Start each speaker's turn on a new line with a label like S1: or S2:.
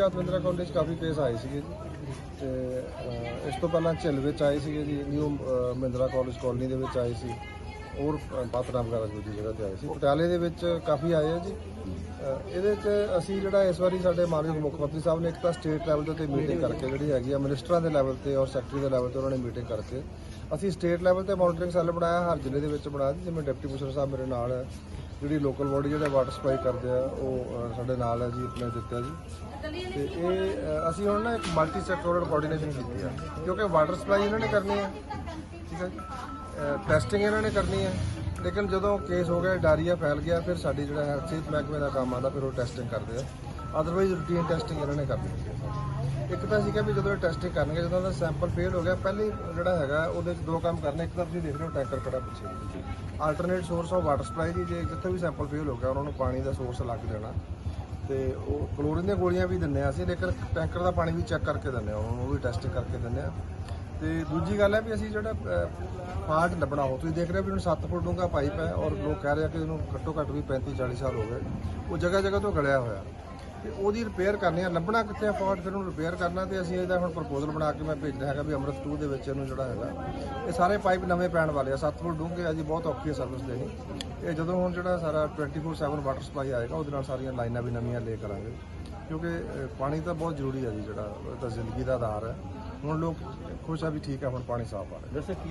S1: Yadavindra college ਕਾਫੀ case ਆਏ ਸੀਗੇ ਜੀ। ਤੇ ਅਹ, ਇਸ ਤੋਂ ਪਹਿਲਾਂ ਝਿਲ ਵਿੱਚ ਆਏ ਸੀਗੇ ਜੀ new uh, Mahindra college colony ਦੇ ਵਿੱਚ ਆਏ ਸੀ। ਹੋਰ ਪਾਤੜਾ ਵਗੈਰਾ ਦੂਜੀ ਜਗ੍ਹਾ ਤੇ ਆਏ ਸੀ। ਪਟਿਆਲੇ ਦੇ ਵਿੱਚ ਕਾਫੀ ਆਏ ਆ ਜੀ। ਅਹ, ਇਹਦੇ 'ਚ ਅਸੀਂ ਜਿਹੜਾ ਇਸ ਵਾਰੀ ਸਾਡੇ ਮਾਨਯੋਗ ਮੁੱਖ ਮੰਤਰੀ ਸਾਹਿਬ ਨੇ ਇੱਕ ਤਾਂ ਸਟੇਟ ਲੈਵਲ ਦੇ ਉੱਤੇ ਮੀਟਿੰਗ ਕਰਕੇ ਜਿਹੜੀ ਹੈਗੀ ਆ ਮਿਨਿਸਟਰਾਂ ਦੇ ਲੈਵਲ ਤੇ ਔਰ ਸੈਕਟਰੀ ਦੇ ਲੈਵਲ ਤੇ ਉਹਨਾਂ ਨੇ ਮੀਟਿੰਗ ਕਰਕੇ ਅਸੀਂ ਸਟੇਟ ਲੈਵਲ ਤੇ ਮੋਨੀਟਰਿੰਗ ਸੈੱਲ ਬਣਾਇਆ ਹਰ ਜ਼ਿਲ੍ਹੇ ਦੇ ਵਿੱਚ ਬਣਾਇਆ ਜੀ ਜਿਵੇਂ ਡਿਪਟੀ ਕਮਿਸ਼ਨਰ ਸਾਹਿਬ ਮੇਰੇ ਨਾਲ ਹੈ ਜਿਹੜੀ ਲੋਕਲ ਬੋਡੀ ਜਿਹੜੇ ਵਾਟਰ ਸਪਲਾਈ ਕਰਦੇ ਆ, ਉਹ ਸਾਡੇ ਨਾਲ ਹੈ ਜੀ, ਆਪਣੇ ਦਿੱਤਾ ਜੀ। ਤੇ ਇਹ ਅਸੀਂ ਹੁਣ ਨਾ ਇੱਕ ਮਲਟੀ ਸੈਕਟੋਰਲ ਕੋਆਰਡੀਨੇਸ਼ਨ ਕੀਤੀ ਆ। ਕਿਉਂਕਿ ਵਾਟਰ ਸਪਲਾਈ ਇਹਨਾਂ ਨੇ ਕਰਨੀ ਹੈ ਠੀਕ ਹੈ ਜੀ? ਟੈਸਟਿੰਗ ਇਹਨਾਂ ਨੇ ਕਰਨੀ ਹੈ ਲੇਕਿਨ ਜਦੋਂ ਕੇਸ ਹੋ ਗਿਆ ਡਾਰੀਆ ਫੈਲ ਗਿਆ, ਫਿਰ ਸਾਡੀ ਜਿਹੜਾ ਹੈ ਸਿਹਤ ਮਹਿਕਮੇ ਦਾ ਕੰਮ ਆਉਂਦਾ, ਫਿਰ ਉਹ ਟੈਸਟਿੰਗ ਕਰਦੇ ਆ। ਅਦਰਵਾਈਜ਼ ਰੂਟੀਨ ਟੈਸਟਿੰਗ ਇਹਨਾਂ ਨੇ ਕਰਨੀ ਹੈ ਇੱਕ ਤਾਂ ਸੀਗਾ ਵੀ ਜਦੋਂ ਇਹ ਟੈਸਟਿੰਗ ਕਰਨਗੇ, ਜਦੋਂ ਦਾ ਸੈਂਪਲ ਫੇਲ ਹੋ ਗਿਆ, ਪਹਿਲੇ ਜਿਹੜਾ ਹੈਗਾ, ਉਹਦੇ ਵਿੱਚ ਦੋ ਕੰਮ ਕਰਨੇ, ਇੱਕ ਤਾਂ ਤੁਸੀਂ ਦੇਖ ਰਹੇ ਹੋ ਟੈਂਕਰ ਖੜਾ ਪਿੱਛੇ। Alternate source of water supply ਦੀ ਜੇ ਜਿੱਥੇ ਵੀ ਸੈਂਪਲ ਫੇਲ ਹੋ ਗਿਆ, ਉਹਨਾਂ ਨੂੰ ਪਾਣੀ ਦਾ ਸੋਰਸ ਲੱਗ ਜਾਣਾ। ਤੇ ਉਹ ਕਲੋਰੀਨ ਦੀਆਂ ਗੋਲੀਆਂ ਵੀ ਦਿੰਨੇ ਆ ਅਸੀਂ, ਲੇਕਿਨ ਟੈਂਕਰ ਦਾ ਪਾਣੀ ਵੀ ਚੈੱਕ ਕਰਕੇ ਦਿੰਨੇ ਆ, ਉਹਨੂੰ ਉਹ ਵੀ ਟੈਸਟਿੰਗ ਕਰਕੇ ਦਿੰਨੇ ਆ। ਤੇ ਦੂਜੀ ਗੱਲ ਹੈ ਵੀ ਅਸੀਂ ਜਿਹੜਾ ਫਾਲਟ ਲੱਭਣਾ ਹੋ ਤੁਸੀਂ ਦੇਖ ਰਹੇ ਹੋ ਵੀ ਹੁਣ 7 ਫੁੱਟ ਡੂੰਘਾ ਪਾਈਪ ਹੈ, ਔਰ ਲੋਕ ਕਹਿ ਰਹੇ ਆ ਕਿ ਇਹਨੂੰ ਘੱਟੋ ਘੱਟ ਵੀ 35 40 ਸਾਲ ਹੋ ਗਏ। ਉਹ ਜਗ੍ਹਾ ਜਗ੍ਹਾ ਤੋਂ ਗਲਿਆ ਹੋਇਆ। ਤੇ ਉਹਦੀ ਰਿਪੇਅਰ ਕਰਨੀ ਆ। ਲੱਭਣਾ ਕਿੱਥੇ ਆ? ਫਾਲਟ ਫਿਰ ਉਹਨੂੰ ਰਿਪੇਅਰ ਕਰਨਾ ਤੇ ਅਸੀਂ ਇਹਦਾ ਹੁਣ ਪ੍ਰਪੋਜ਼ਲ ਬਣਾ ਕੇ ਮੈਂ ਭੇਜਣਾ ਹੈਗਾ ਵੀ ਅੰਮ੍ਰਿਤ 2 ਦੇ ਵਿੱਚ ਇਹਨੂੰ ਜਿਹੜਾ ਹੈਗਾ। ਇਹ ਸਾਰੇ ਪਾਈਪ ਨਵੇਂ ਪੈਣ ਵਾਲੇ ਆ। 7 ਫੁੱਟ ਡੂੰਘੇ ਆ ਜੀ, ਬਹੁਤ ਔਖੀ ਹੈ ਸਰਵਿਸ ਦੇਣੀ ਇਹ ਜਦੋਂ ਹੁਣ ਜਿਹੜਾ ਸਾਰਾ 24/7 ਵਾਟਰ ਸਪਲਾਈ ਆਏਗਾ, ਉਹਦੇ ਨਾਲ ਸਾਰੀਆਂ ਲਾਈਨਾਂ ਵੀ ਨਵੀਆਂ ਲੈ ਕਰਾਂਗੇ। ਕਿਉਂਕਿ ਪਾਣੀ ਤਾਂ ਬਹੁਤ ਜ਼ਰੂਰੀ ਹੈ ਜੀ ਜਿਹੜਾ ਤਾਂ ਜ਼ਿੰਦਗੀ ਦਾ ਆਧਾਰ ਹੈ ਹੁਣ ਲੋਕ ਖੁਸ਼ ਆ ਵੀ ਠੀਕ ਹੈ ਹੁਣ ਪਾਣੀ ਸਾਫ਼ ਆ। ਰਿਹਾ
S2: ਕੀ